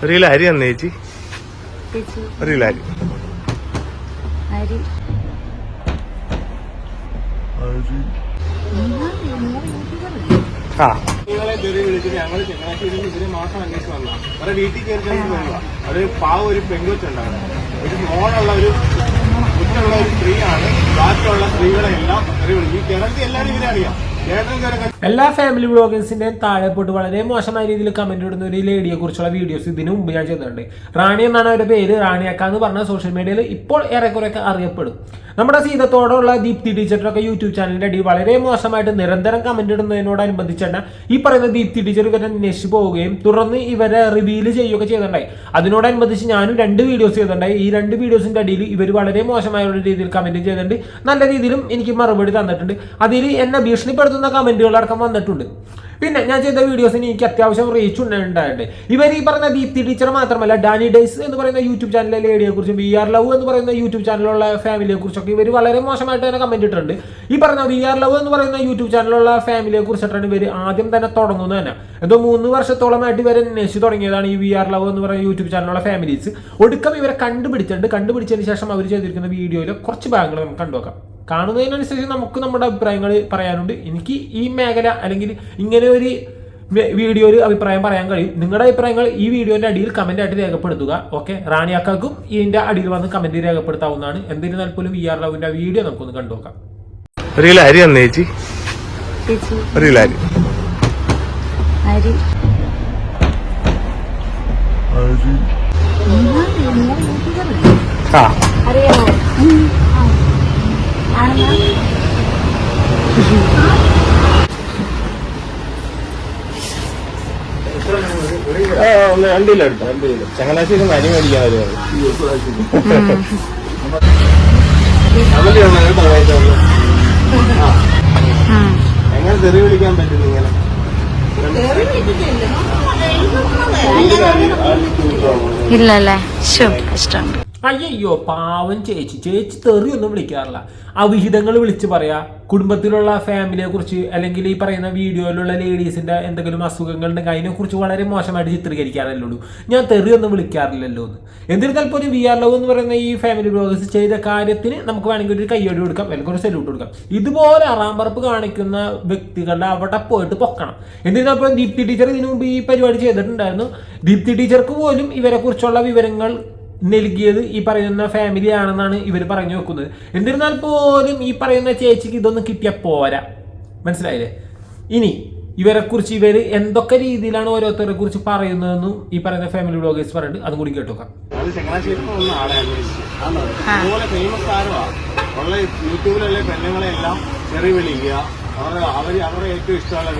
ഒരു കിലോ അരി തന്നെ ചേച്ചി. ഒരു കിലോ അരി അരി ആ. ഞങ്ങൾ ചങ്ങനാശ്ശേരിയിൽ അന്വേഷിച്ച് വീട്ടിൽ കയറി ഒരു പാവ ഒരു ഒരു മോളുള്ള ഒരു സ്ത്രീയാണ് ബാക്കിയുള്ള സ്ത്രീകളെല്ലാം ഈ കേരളത്തിൽ എല്ലാവരും ഇവരെ അറിയാം എല്ലാ ഫാമിലി വ്ളോഗേഴ്സിന്റെയും താഴെ പോയിട്ട് വളരെ മോശമായ രീതിയിൽ കമന്റ് ഇടുന്ന ഒരു ലേഡിയെ കുറിച്ചുള്ള വീഡിയോസ് ഇതിനു മുമ്പ് ഞാൻ ചെയ്തിട്ടുണ്ട്. റാണി എന്നാണ് അവരുടെ പേര്. റാണിയക്ക എന്ന് പറഞ്ഞ സോഷ്യൽ മീഡിയയിൽ ഇപ്പോൾ ഏറെക്കുറെയൊക്കെ അറിയപ്പെടും. നമ്മുടെ സീതത്തോടുള്ള ദീപ്തി ടീച്ചറിനൊക്കെ യൂട്യൂബ് ചാനലിന്റെ അടി വളരെ മോശമായിട്ട് നിരന്തരം കമന്റ് ഇടുന്നതിനോടനുബന്ധിച്ചാണ് ഈ പറയുന്ന ദീപ്തി ടീച്ചർ ഇവരെ അന്വേഷിച്ച് പോവുകയും തുടർന്ന് ഇവരെ റിവീൽ ചെയ്യുകയൊക്കെ ചെയ്തിട്ടുണ്ടായി. അതിനോടനുബന്ധിച്ച് ഞാനും രണ്ട് വീഡിയോസ് ചെയ്തിട്ടുണ്ടായി. ഈ രണ്ട് വീഡിയോസിന്റെ അടിയിൽ ഇവർ വളരെ മോശമായ രീതിയിൽ കമന്റ് ചെയ്തിട്ടുണ്ട്. നല്ല രീതിയിലും എനിക്ക് മറുപടി തന്നിട്ടുണ്ട്. അതിൽ എന്നെ ഭീഷണിപ്പെടുത്തുന്ന കമന്റുകളടക്കം വന്നിട്ടുണ്ട്. പിന്നെ ഞാൻ ചെയ്ത വീഡിയോസിന് എനിക്ക് അത്യാവശ്യം റീച്ച് ഉണ്ടായിട്ടുണ്ട്. ഇവർ ഈ പറഞ്ഞ ദീപ്തി ടീച്ചർ മാത്രമല്ല ഡാനി ഡേയ്സ് എന്ന് പറയുന്ന യൂട്യൂബ് ചാനലിലെ ലേഡിയെ കുറിച്ചും വി ആർ ലവ് എന്ന് പറയുന്ന യൂട്യൂബ് ചാനലിലുള്ള ഫാമിലിയെ കുറിച്ചൊക്കെ ഇവർ വളരെ മോശമായിട്ട് തന്നെ കമന്റ് ഇട്ടിട്ടുണ്ട്. ഈ പറഞ്ഞ വി ആർ ലവ് എന്ന് പറയുന്ന യൂട്യൂബ് ചാനലിലുള്ള ഫാമിലിയെ കുറിച്ചിട്ടാണ് ഇവർ ആദ്യം തന്നെ തുടങ്ങുന്നത് തന്നെ. എന്തോ മൂന്ന് വർഷത്തോളമായിട്ട് ഇവർ അന്വേഷിച്ച് തുടങ്ങിയതാണ് ഈ വി ആർ ലവ് എന്ന് പറയുന്ന യൂട്യൂബ് ചാനലിലുള്ള ഫാമിലീസ് ഒടുക്കം ഇവരെ കണ്ടുപിടിച്ചിട്ടുണ്ട്. കണ്ടുപിടിച്ചതിന് ശേഷം അവർ ചെയ്തിരിക്കുന്ന വീഡിയോയിലെ കുറച്ച് ഭാഗങ്ങൾ നമുക്ക് കണ്ടുനോക്കാം. കാണുന്നതിനനുസരിച്ച് നമുക്ക് നമ്മുടെ അഭിപ്രായങ്ങൾ പറയാനുണ്ട്. എനിക്ക് ഈ മേഖല അല്ലെങ്കിൽ ഇങ്ങനെ ഒരു വീഡിയോയിൽ അഭിപ്രായം പറയാൻ കഴിയും. നിങ്ങളുടെ അഭിപ്രായങ്ങൾ ഈ വീഡിയോന്റെ അടിയിൽ കമന്റ് ആയിട്ട് രേഖപ്പെടുത്തുക. ഓക്കെ റാണിയാക്കും ഇതിന്റെ അടിയിൽ വന്ന് കമന്റ് രേഖപ്പെടുത്താവുന്നതാണ്. എന്തിരുന്നാൽ പോലും വി ആർ ലവിന്റെ വീഡിയോ നമുക്കൊന്ന് കണ്ടുനോക്കാം അരി ചേച്ചി. അരി. അരി. ആ അറിയാമോ? കിലോ എടുത്തോ ചങ്ങനാശ്ശേരി അരി മേടിക്കാൻ. എങ്ങനെ തെറി വിളിക്കാൻ ഇങ്ങനെ ഇല്ലല്ലേ ശോ കഷ്ടമുണ്ട് അയ്യോ പാവം ചേച്ചി. ചേച്ചി തെറിയൊന്നും വിളിക്കാറില്ല. അവിഹിതങ്ങൾ വിളിച്ച് പറയാ. കുടുംബത്തിലുള്ള ഫാമിലിയെ കുറിച്ച് അല്ലെങ്കിൽ ഈ പറയുന്ന വീഡിയോയിലുള്ള ലേഡീസിന്റെ എന്തെങ്കിലും അസുഖങ്ങൾ ഉണ്ടെങ്കിൽ അതിനെ കുറിച്ച് വളരെ മോശമായിട്ട് ചിത്രീകരിക്കാറല്ലേ ഉള്ളൂ ഞാൻ തെറിയൊന്നും വിളിക്കാറില്ലല്ലോ എന്ന്. എന്നിരുന്നാൽ പോലും വി ആർ ലവ് എന്ന് പറയുന്ന ഈ ഫാമിലി ബ്ലോഗേഴ്സ് ചെയ്ത കാര്യത്തിന് നമുക്ക് വേണമെങ്കിൽ ഒരു കയ്യടി കൊടുക്കാം അല്ലെങ്കിൽ ഒരു സല്യൂട്ട് കൊടുക്കാം. ഇതുപോലെ അറാമ്പറപ്പ് കാണിക്കുന്ന വ്യക്തികളുടെ അവിടെ പോയിട്ട് പൊക്കണം. എന്നിരുന്നാൽ പോലും ദീപ്തി ടീച്ചർ ഇതിനു മുമ്പ് ഈ പരിപാടി ചെയ്തിട്ടുണ്ടായിരുന്നു. ദീപ്തി ടീച്ചർക്ക് പോലും ഇവരെ കുറിച്ചുള്ള വിവരങ്ങൾ നൽകിയത് ഈ പറയുന്ന ഫാമിലി ആണെന്നാണ് ഇവർ പറഞ്ഞു വെക്കുന്നത്. എന്നിരുന്നാൽ പോലും ഈ പറയുന്ന ചേച്ചിക്ക് ഇതൊന്നും കിട്ടിയ പോരാ. മനസ്സിലായില്ലേ? ഇനി ഇവരെ കുറിച്ച് ഇവർ എന്തൊക്കെ രീതിയിലാണ് ഓരോരുത്തരെ കുറിച്ച് പറയുന്നതെന്നും ഈ പറയുന്ന ഫാമിലി ബ്ലോഗേഴ്സ് പറയുന്നുണ്ട്. അതും കൂടി കേട്ടോക്കാം ചെറിയ ഉള്ള യൂട്യൂബിലുള്ള വിളിക്കുക. അവരുടെ അവർ അവരുടെ ഏറ്റവും ഇഷ്ടമുള്ള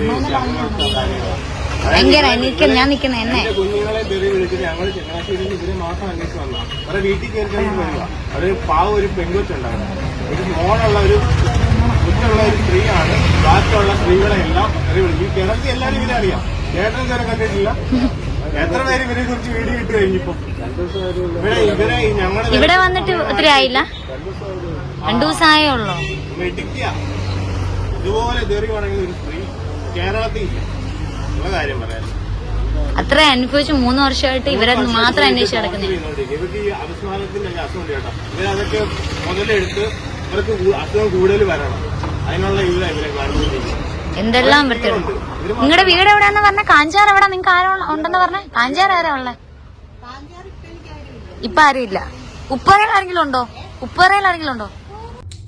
ഭയങ്കര നിൽക്കുന്ന ഞാൻ നിൽക്കുന്ന എന്നെ. എന്റെ കുഞ്ഞുങ്ങളെ തെറി വിളിച്ചിട്ട് ഞങ്ങൾ ചങ്ങനാശ്ശേരിയിൽ ഇതിന് മാസം അന്വേഷിച്ച് വന്ന വീട്ടിൽ കയറി കഴിഞ്ഞ് വരിക. ഒരു പാവ ഒരു പെങ്കൊച്ചുണ്ടാണ് ഒരു മോളുള്ള ഒരു കുറ്റുള്ള ഒരു സ്ത്രീയാണ്. ബാക്കിയുള്ള സ്ത്രീകളെ എല്ലാം തെറി വിളിക്കും. കേരളത്തിൽ എല്ലാവരും ഇവരെ അറിയാം. കേരളം ഇതുവരെ കണ്ടിട്ടില്ല. എത്ര പേര് ഇവരെ കുറിച്ച് വീഡിയോ ഇട്ട് കഴിഞ്ഞിപ്പോ? ഇവിടെ ഇവരെ ഈ ഞങ്ങളുടെ ഇവിടെ വന്നിട്ട് ഒത്തിരി ആയില്ല? രണ്ടു ദിവസമായേ ഉള്ളൂ? മെഡിക്കുക ഇതുപോലെ തെറി പറയുന്ന ഒരു സ്ത്രീ കേരളത്തിൽ ഇല്ല. അത്ര അനുഭവിച്ച് മൂന്ന് വർഷമായിട്ട് ഇവരെ മാത്രം അന്വേഷിച്ച് നടക്കുന്നത് ഇവർക്ക് ഈ അപസ്മാരത്തിന്റെ അസുഖം കേട്ടോ. ഇവരതൊക്കെ മുതലെടുത്ത് ഇവർക്ക് കൂ- അസുഖം കൂടുതൽ വരണം. അതിനുള്ള ഇവരെ ഇവരെ കാണിച്ചിരിക്കുന്നത് എന്തെല്ലാം വൃത്തിയുണ്ട് നിങ്ങളുടെ വീട് എവിടെയാന്ന് പറഞ്ഞ? കാഞ്ചാർ എവിടെ? നിങ്ങൾക്ക് ആരോ ഉണ്ടെന്ന് പറഞ്ഞ? കാഞ്ചാർ ആരാ ഉള്ളേ? ഇപ്പൊ ആരും ഇല്ല. ഉപ്പറയിൽ ആരെങ്കിലും ഉണ്ടോ? ഉപ്പറയിൽ ആരെങ്കിലും ഉണ്ടോ?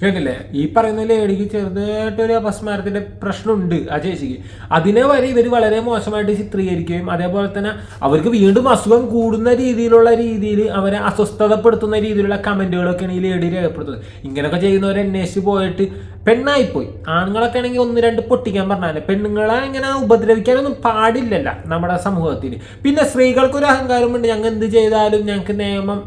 കേട്ടില്ലേ? ഈ പറയുന്ന ലേഡിക്ക് ചെറുതായിട്ടൊരു അപസ്മാരത്തിന്റെ പ്രശ്നമുണ്ട് ആ ചേച്ചിക്ക്. അതിനെ വരെ ഇവർ വളരെ മോശമായിട്ട് ചിത്രീകരിക്കുകയും അതേപോലെ തന്നെ അവർക്ക് വീണ്ടും അസുഖം കൂടുന്ന രീതിയിലുള്ള രീതിയിൽ അവരെ അസ്വസ്ഥതപ്പെടുത്തുന്ന രീതിയിലുള്ള കമന്റുകളൊക്കെയാണ് ഈ ലേഡി രേഖപ്പെടുത്തുന്നത്. ഇങ്ങനെയൊക്കെ ചെയ്യുന്നവരെ അന്വേഷിച്ച് പോയിട്ട് പെണ്ണായി പോയി ആണുങ്ങളൊക്കെ ആണെങ്കിൽ ഒന്ന് രണ്ട് പൊട്ടിക്കാൻ പറഞ്ഞാൽ പെണ്ണുങ്ങളെ ഇങ്ങനെ ഉപദ്രവിക്കാനൊന്നും പാടില്ലല്ല നമ്മുടെ സമൂഹത്തിൽ. പിന്നെ സ്ത്രീകൾക്കൊരു അഹങ്കാരമുണ്ട്. ഞങ്ങൾ എന്ത് ചെയ്താലും ഞങ്ങൾക്ക് നിയമം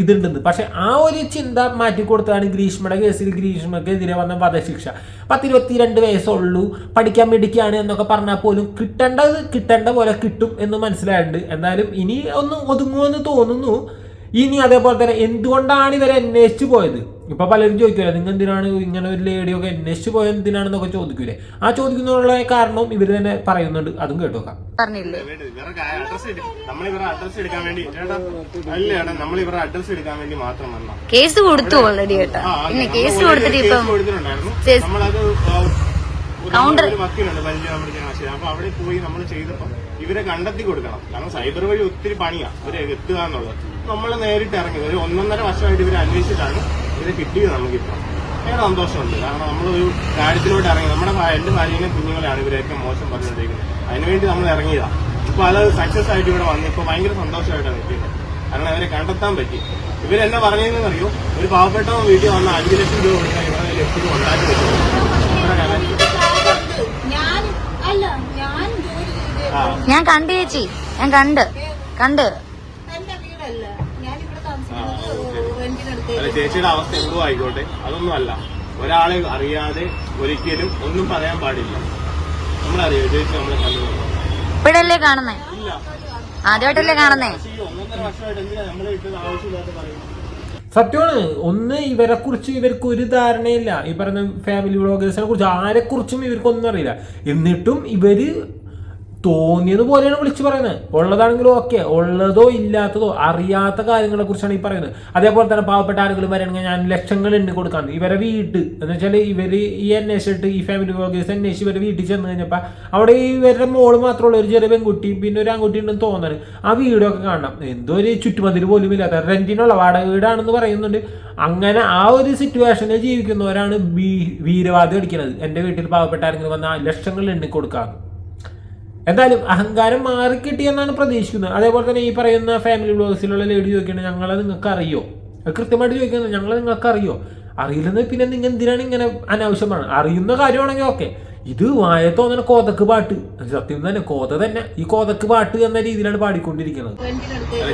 ഇതുണ്ടെന്ന്. പക്ഷെ ആ ഒരു ചിന്ത മാറ്റി കൊടുത്താണ് ഗ്രീഷ്മയുടെ കേസിൽ ഗ്രീഷ്മക്കെതിരെ വന്ന വധശിക്ഷ. പത്തിരുപത്തിരണ്ട് വയസ്സുള്ളൂ പഠിക്കാൻ മിടിക്കുകയാണ് എന്നൊക്കെ പറഞ്ഞാൽ പോലും കിട്ടേണ്ടത് കിട്ടേണ്ട പോലെ കിട്ടും എന്ന് മനസ്സിലായിട്ടുണ്ട്. എന്തായാലും ഇനി ഒന്ന് ഒതുങ്ങുമെന്ന് തോന്നുന്നു. ഇനി അതേപോലെ തന്നെ എന്തുകൊണ്ടാണ് ഇവരെ അന്വേഷിച്ചു പോയത്? ഇപ്പൊ പലരും ചോദിക്കൂലേ നിങ്ങൾ എന്തിനാണ് ഇങ്ങനെ ഒരു ലേഡിയൊക്കെ അന്വേഷിച്ചു പോയത്? എന്തിനാണെന്നൊക്കെ ചോദിക്കൂലേ? ആ ചോദിക്കുന്നതിനുള്ള കാരണവും ഇവർ തന്നെ പറയുന്നുണ്ട്. അതും കേട്ടോക്കാം പറഞ്ഞില്ലേ? കേസ് കൊടുത്തു ഓൾറെഡി കേട്ടോ പിന്നെ കേസ് കൊടുത്തിട്ട് ഇപ്പം കൗണ്ടർ- വക്കീലുണ്ട് അപ്പൊ അവിടെ പോയി നമ്മൾ ചെയ്തപ്പോ ഇവരെ കണ്ടെത്തി കൊടുക്കണം. കാരണം സൈബർ വഴി ഒത്തിരി പണിയാ. ഇവരെ എത്തുക എന്നുള്ളത്. നമ്മൾ നേരിട്ട് ഇറങ്ങി ഒരു ഒന്നൊന്നര വർഷമായിട്ട് ഇവർ അന്വേഷിച്ചിട്ടാണ് ഇത് കിട്ടിയത് നമുക്കിപ്പം. ഏറെ സന്തോഷമുണ്ട്. കാരണം നമ്മളൊരു കാര്യത്തിലോട്ട് ഇറങ്ങി. നമ്മുടെ എന്റെ ഭാര്യയിലെ കുഞ്ഞുങ്ങളെയാണ് ഇവരേറ്റവും മോശം പറഞ്ഞുകൊണ്ടിരിക്കുന്നത്. അതിനുവേണ്ടി നമ്മൾ ഇറങ്ങിയതാണ് ഇപ്പൊ അത് സക്സസ് ആയിട്ട് ഇവിടെ വന്നു. ഇപ്പൊ ഭയങ്കര സന്തോഷമായിട്ടാണ് നിൽക്കുന്നത് കാരണം അവരെ കണ്ടെത്താൻ പറ്റി. ഇവരെന്നെ പറഞ്ഞതെന്ന് അറിയോ ഒരു പാവപ്പെട്ട വീട്ടിൽ വന്ന അഞ്ചു ലക്ഷം രൂപ കൊടുക്കാൻ ഇവിടെ ലക്ഷം ഉണ്ടാക്കി വെച്ചു ഞാൻ കണ്ടു ചേച്ചി. ഞാൻ കണ്ട്. കണ്ട്. ചേച്ചിയുടെ അവസ്ഥ എന്തോ ആയിക്കോട്ടെ. അതൊന്നും അല്ല ഒരാളെ അറിയാതെ ഒരിക്കലും ഒന്നും പറയാൻ പാടില്ല. നമ്മളറിയോ ചേച്ചി നമ്മളെ കണ്ടു ഇപ്പോഴല്ലേ കാണുന്നേ? ആദ്യമായിട്ടല്ലേ കാണുന്നേ? സത്യമാണ്. ഒന്ന് ഇവരെ കുറിച്ച് ഇവർക്ക് ഒരു ധാരണയില്ല. ഈ പറഞ്ഞ ഫാമിലി വ്ളോഗേഴ്സിനെ കുറിച്ച് ആരെക്കുറിച്ചും ഇവർക്കൊന്നും അറിയില്ല. എന്നിട്ടും ഇവർ തോന്നിയത് പോലെയാണ് വിളിച്ചു പറയുന്നത്. ഉള്ളതാണെങ്കിലും ഓക്കെ ഉള്ളതോ ഇല്ലാത്തതോ അറിയാത്ത കാര്യങ്ങളെ കുറിച്ചാണ് ഈ പറയുന്നത്. അതേപോലെ തന്നെ പാവപ്പെട്ട ആരെങ്കിലും പറയുകയാണെങ്കിൽ ഞാൻ ലക്ഷങ്ങൾ എണ്ണി കൊടുക്കാൻ. ഇവരെ വീട്ട് എന്ന് വെച്ചാൽ ഇവർ ഈ അന്വേഷിച്ചിട്ട് ഈ ഫാമിലി വ്ളോഗേഴ്സ് അന്വേഷിച്ച് ഇവരെ വീട്ടിൽ ചെന്ന് കഴിഞ്ഞപ്പോൾ അവിടെ ഇവരുടെ മോൾ മാത്രമുള്ള ഒരു ചെറിയ പെൺകുട്ടിയും പിന്നെ ഒരു ആൺകുട്ടി ഉണ്ടെന്ന് തോന്നാൻ ആ വീടൊക്കെ കാണണം. എന്തോ ഒരു ചുറ്റുമതിൽ പോലും ഇല്ലാത്ത റെന്റിനുള്ള വാടക വീടാണെന്ന് പറയുന്നുണ്ട്. അങ്ങനെ ആ ഒരു സിറ്റുവേഷനിൽ ജീവിക്കുന്നവരാണ് വീരവാദി അടിക്കുന്നത് എന്റെ വീട്ടിൽ പാവപ്പെട്ട ആരെങ്കിലും വന്നാൽ ലക്ഷങ്ങൾ എണ്ണി കൊടുക്കാമെന്ന് എന്തായാലും അഹങ്കാരം മാറിക്കിട്ടിയെന്നാണ് പ്രതീക്ഷിക്കുന്നത്. അതേപോലെ തന്നെ ഈ പറയുന്ന ഫാമിലി ബ്ലോഗ്സിലുള്ള ലേഡി ചോദിക്കുന്നത് ഞങ്ങളെ നിങ്ങൾക്ക് അറിയോ അത് കൃത്യമായിട്ട് ചോദിക്കുന്നത് ഞങ്ങളെ നിങ്ങൾക്ക് അറിയോ അറിയില്ലെന്ന് പിന്നെ നിങ്ങൾ എന്തിനാണ് ഇങ്ങനെ അനാവശ്യമാണ്? അറിയുന്ന കാര്യമാണെങ്കിൽ ഓക്കെ ഇത് വായ തോന്നുന്ന കോതക്ക് പാട്ട്. സത്യം തന്നെ കോത തന്നെ. ഈ കോതക്ക് പാട്ട് എന്ന രീതിയിലാണ് പാടിക്കൊണ്ടിരിക്കുന്നത്.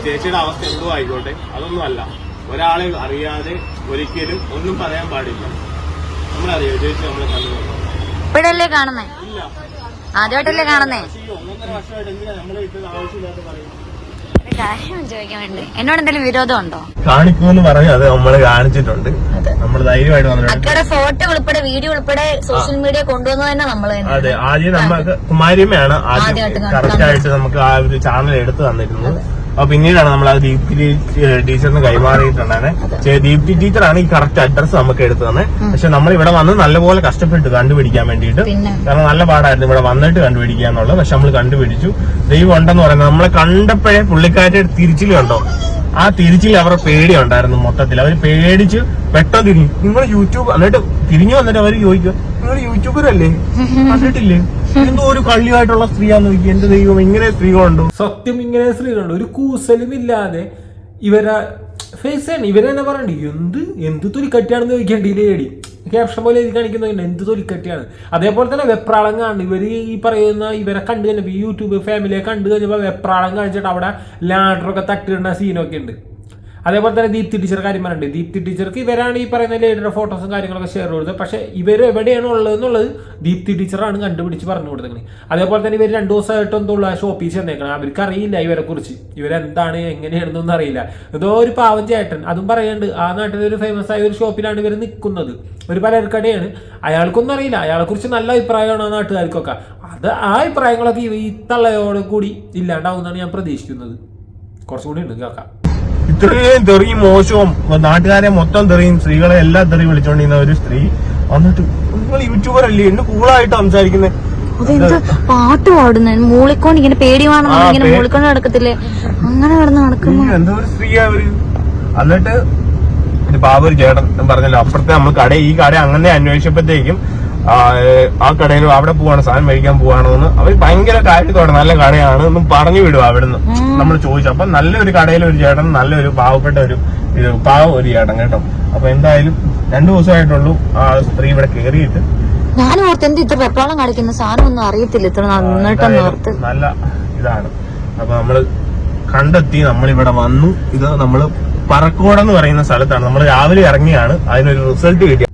ചേച്ചിയുടെ അവസ്ഥ എന്തോ ആയിക്കോട്ടെ. അതൊന്നും അല്ല. ഒരാളെ അറിയാതെ ഒരിക്കലും ഒന്നും പറയാൻ പാടില്ല. നമ്മളറിയോ ചേച്ചി നമ്മളെ കണ്ടു ഇവിടെ കാണുന്നേ? ഇല്ല. ആദ്യമായിട്ടല്ലേ കാണുന്നേ? നമ്മളെ കാര്യം. ചോദിക്കാൻ വേണ്ടി. എന്നോട് എന്തെങ്കിലും വിരോധം ഉണ്ടോ? കാണിക്കൂന്ന് പറഞ്ഞു അത് നമ്മൾ കാണിച്ചിട്ടുണ്ട്. നമ്മൾ ധൈര്യമായിട്ട് വന്നിട്ടുണ്ട്. അക്കയുടെ ഫോട്ടോ ഉൾപ്പെടെ വീഡിയോ ഉൾപ്പെടെ സോഷ്യൽ മീഡിയ കൊണ്ടുവന്നു തന്നെ നമ്മൾ അതെ. ആദ്യം നമ്മക്ക് കുമാരിയമ്മയാണ് ആദ്യം ആദ്യമായിട്ട്. കറക്റ്റ് ആയിട്ട് നമുക്ക് ആ ഒരു ചാനൽ എടുത്തു തന്നിരുന്നത്. അപ്പൊ പിന്നീടാണ് നമ്മൾ ആ ദീപ്തി ടീച്ചറിന് കൈമാറിയിട്ടുണ്ടായിരുന്നെ. ദീപ്തി ടീച്ചറാണ് ഈ കറക്റ്റ് അഡ്രസ് നമുക്ക് എടുത്തു തന്നെ. പക്ഷെ നമ്മൾ ഇവിടെ വന്ന് നല്ലപോലെ കഷ്ടപ്പെട്ടു കണ്ടുപിടിക്കാൻ വേണ്ടിയിട്ട് കാരണം നല്ല പാടായിരുന്നു ഇവിടെ വന്നിട്ട് കണ്ടുപിടിക്കുക എന്നുള്ളത്. പക്ഷെ നമ്മൾ കണ്ടുപിടിച്ചു. ദൈവം ഉണ്ടെന്ന് പറയുന്നത് നമ്മളെ കണ്ടപ്പോഴേ പുള്ളിക്കാരുടെ തിരിച്ചിൽ കണ്ടോ? ആ തിരിച്ചിൽ അവരുടെ പേടി ഉണ്ടായിരുന്നു മൊത്തത്തിൽ. അവർ പേടിച്ച് പെട്ടെന്ന് തിരിഞ്ഞു. നിങ്ങൾ യൂട്യൂബ് എന്നിട്ട് തിരിഞ്ഞു വന്നിട്ട് അവർ ചോദിക്കുക യൂട്യൂബറല്ലേ കണ്ടിട്ടില്ലേ? എന്തോ ഒരു കള്ളിയായിട്ടുള്ള സ്ത്രീയാന്ന് നോക്കി. എന്റെ ദൈവം ഇങ്ങനെ സ്ത്രീകളുണ്ടോ? സത്യം ഇങ്ങനെ സ്ത്രീകളുണ്ട്. ഒരു കൂസലും ഇല്ലാതെ ഇവരെ ഫേസ് ചെയ്യണം ഇവരെ തന്നെ പറയണ്ട എന്ത്? എന്ത് തൊലിക്കട്ടിയാണെന്ന് ചോദിക്കേണ്ടി ലേഡി ക്യാപ്ഷൻ പോലെ എഴുതി കാണിക്കുന്നുണ്ട്. എന്ത് തൊലിക്കട്ടിയാണ്? അതേപോലെ തന്നെ വെപ്രാളം കാണും ഇവർ ഈ പറയുന്ന ഇവരെ കണ്ടു കഴിഞ്ഞപ്പോൾ ഈ യൂട്യൂബ് ഫാമിലിയെ കണ്ടു കഴിഞ്ഞപ്പോൾ വെപ്രാളം കാണിച്ചിട്ട് അവിടെ ലാഡറൊക്കെ തട്ടിടുന്ന സീനൊക്കെ ഉണ്ട്. അതേപോലെ തന്നെ ദീപ്തി ടീച്ചർ കാര്യം പറഞ്ഞിട്ടുണ്ട്. ദീപ്തി ടീച്ചർക്ക് ഇവരാണ് ഈ പറയുന്ന ലേഡിയുടെ ഫോട്ടോസും കാര്യങ്ങളൊക്കെ ഷെയർ കൊടുത്തത്. പക്ഷേ ഇവർ എവിടെയാണ് ഉള്ളത് എന്നുള്ളത് ദീപ്തി ടീച്ചറാണ് കണ്ടുപിടിച്ച് പറഞ്ഞു കൊടുത്തത്. അതേപോലെ തന്നെ ഇവർ രണ്ട് ദിവസമായിട്ട് എന്തോ ഉള്ള ഷോപ്പിൽ ചെന്നേക്കണം അവർക്ക് അറിയില്ല ഇവരെ കുറിച്ച്. ഇവരെന്താണ് എങ്ങനെയാണെന്നൊന്നും അറിയില്ല. ഏതോ ഒരു പാവം ചേട്ടൻ. അതും പറയുന്നുണ്ട് ആ നാട്ടിൽ ഒരു ഫേമസ് ആയ ഒരു ഷോപ്പിലാണ് ഇവർ നിൽക്കുന്നത്. ഒരു പലർക്കടയാണ്. അയാൾക്കൊന്നും അറിയില്ല. അയാളെക്കുറിച്ച് നല്ല അഭിപ്രായമാണ് ആ നാട്ടുകാർക്കൊക്കെ. അത് ആ അഭിപ്രായങ്ങളൊക്കെ ഈ- ഈ തള്ളയോട് കൂടി ഇല്ലാണ്ടാവുമെന്നാണ് ഞാൻ പ്രതീക്ഷിക്കുന്നത്. കുറച്ചുകൂടി ഉണ്ട് കേൾക്കാം. ഇത്രയും തെറിയും മോശവും നാട്ടുകാരെ മൊത്തം തെറിയും സ്ത്രീകളെ എല്ലാം തെറി വിളിച്ചോണ്ടിരുന്ന ഒരു സ്ത്രീ വന്നിട്ട് നിങ്ങൾ യൂട്യൂബർ അല്ലേ? എന്നെ കൂളായിട്ട് സംസാരിക്കുന്നത് അതെന്ത് പാട്ട് പാടുന്ന? മൂളിക്കൊണ്ട് ഇങ്ങനെ പേടി ഇങ്ങനെ മൂളിക്കൊണ്ട് നടക്കത്തില്ലേ? അങ്ങനെ കിടന്ന് നടക്കുന്നു എന്തോ ഒരു സ്ത്രീയാ അവർ. എന്നിട്ട് ബാബു ചേട്ടൻ പറഞ്ഞല്ലോ അപ്പുറത്തെ നമ്മൾ കട ഈ കട അങ്ങനെ അന്വേഷിച്ചപ്പോഴത്തേക്കും ആ, കടയിൽ അവിടെ പോവാണ് സാധനം മേടിക്കാൻ പോവാണോ എന്ന് അവർ ഭയങ്കര കാര്യത്തോടെ നല്ല കടയാണ് എന്നും പറഞ്ഞു വിടും അവിടുന്ന്. നമ്മൾ ചോദിച്ചു. അപ്പൊ നല്ലൊരു കടയിൽ ഒരു ചേട്ടൻ നല്ലൊരു പാവപ്പെട്ട ഒരു ഒരു പാവം ഒരു ചേട്ടൻ കേട്ടോ. അപ്പൊ എന്തായാലും രണ്ടു ദിവസമായിട്ടുള്ളൂ ആ സ്ത്രീ ഇവിടെ കേറിയിട്ട് ഞാൻ ഓർത്ത് എന്ത് ഇത്ര വെപ്രാളം കാണിക്കുന്ന സാധനം ഒന്നും അറിയത്തില്ല. ഇത്ര നന്നായിട്ടൊന്നും ഓർത്ത്. നല്ല ഇതാണ്. അപ്പൊ നമ്മൾ കണ്ടെത്തി നമ്മളിവിടെ വന്നു. ഇത് നമ്മൾ പറക്കോടെന്ന് പറയുന്ന സ്ഥലത്താണ്. നമ്മൾ രാവിലെ ഇറങ്ങിയാണ്. അതിനൊരു റിസൾട്ട് കിട്ടി.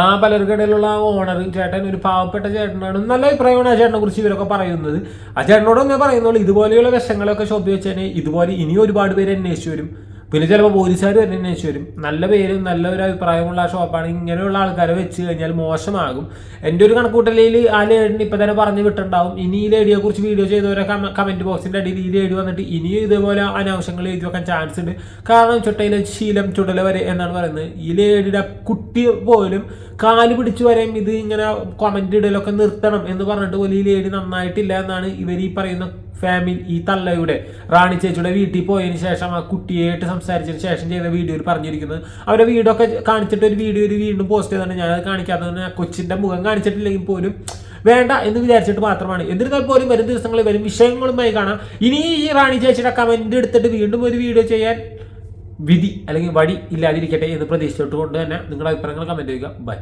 ആ പലർക്കിടയിലുള്ള ഓണർ ചേട്ടൻ ഒരു പാവപ്പെട്ട ചേട്ടനാണ്. നല്ല അഭിപ്രായമാണ് ആ ചേട്ടനെ കുറിച്ച് ഇവരൊക്കെ പറയുന്നത്. ആ ചേട്ടനോട് ഒന്നേ പറയുന്നുള്ളൂ ഇതുപോലെയുള്ള വിഷങ്ങളൊക്കെ തന്നെ ഇതുപോലെ ഇനി ഒരുപാട് പേര് അന്വേഷിച്ചു വരും. പിന്നെ ചിലപ്പോൾ പോലീസുകാർ തന്നെ അന്വേഷിച്ച് വരും. നല്ല പേരും നല്ല ഒരു അഭിപ്രായമുള്ള ആ ഷോപ്പാണ് ഇങ്ങനെയുള്ള ആൾക്കാരെ വെച്ച് കഴിഞ്ഞാൽ മോശമാകും. എന്റെ ഒരു കണക്കൂട്ടലിൽ ആ ലേഡിന് ഇപ്പം തന്നെ പറഞ്ഞു വിട്ടുണ്ടാവും ഇനി ഈ ലേഡിയെ കുറിച്ച് വീഡിയോ ചെയ്തവരെ കമന്റ് ബോക്സിന്റെ അടിയിൽ ഈ ലേഡി വന്നിട്ട് ഇനിയും ഇതേപോലെ അനാവശ്യങ്ങൾ എഴുതി വെക്കാൻ ചാൻസ് ഉണ്ട്. കാരണം ചുട്ടയിലെ ശീലം ചുടല വരെ എന്നാണ് പറയുന്നത്. ഈ ലേഡിയുടെ കുട്ടി പോലും കാൽ പിടിച്ചു വരെയും ഇത് ഇങ്ങനെ കമന്റ് ഇടലൊക്കെ നിർത്തണം എന്ന് പറഞ്ഞിട്ട് പോലും ഈ ലേഡി നന്നായിട്ടില്ല എന്നാണ് ഇവർ ഈ പറയുന്ന ഫാമിലി ഈ തള്ളയുടെ റാണി ചേച്ചിയുടെ വീട്ടിൽ പോയതിനു ശേഷം ആ കുട്ടിയായിട്ട് സംസാരിച്ചതിന് ശേഷം ചെയ്ത വീഡിയോയിൽ പറഞ്ഞിരിക്കുന്നത്. അവരുടെ വീടൊക്കെ കാണിച്ചിട്ട് ഒരു വീഡിയോ ഒരു വീണ്ടും പോസ്റ്റ് ചെയ്താണ് ഞാനത് കാണിക്കാത്തത് കൊച്ചിന്റെ മുഖം കാണിച്ചിട്ടില്ലെങ്കിൽ പോലും വേണ്ട എന്ന് വിചാരിച്ചിട്ട് മാത്രമാണ്. എന്നിരുന്നാൽ പോലും വരും ദിവസങ്ങളിൽ വരും വിഷയങ്ങളുമായി കാണാം. ഇനി ഈ റാണി ചേച്ചിയുടെ കമന്റ് എടുത്തിട്ട് വീണ്ടും ഒരു വീഡിയോ ചെയ്യാൻ വിധി അല്ലെങ്കിൽ വഴി ഇല്ലാതിരിക്കട്ടെ എന്ന് പ്രതീക്ഷിച്ചിട്ട് കൊണ്ട് തന്നെ നിങ്ങളുടെ അഭിപ്രായങ്ങൾ കമന്റ് ചെയ്യുക. ബൈ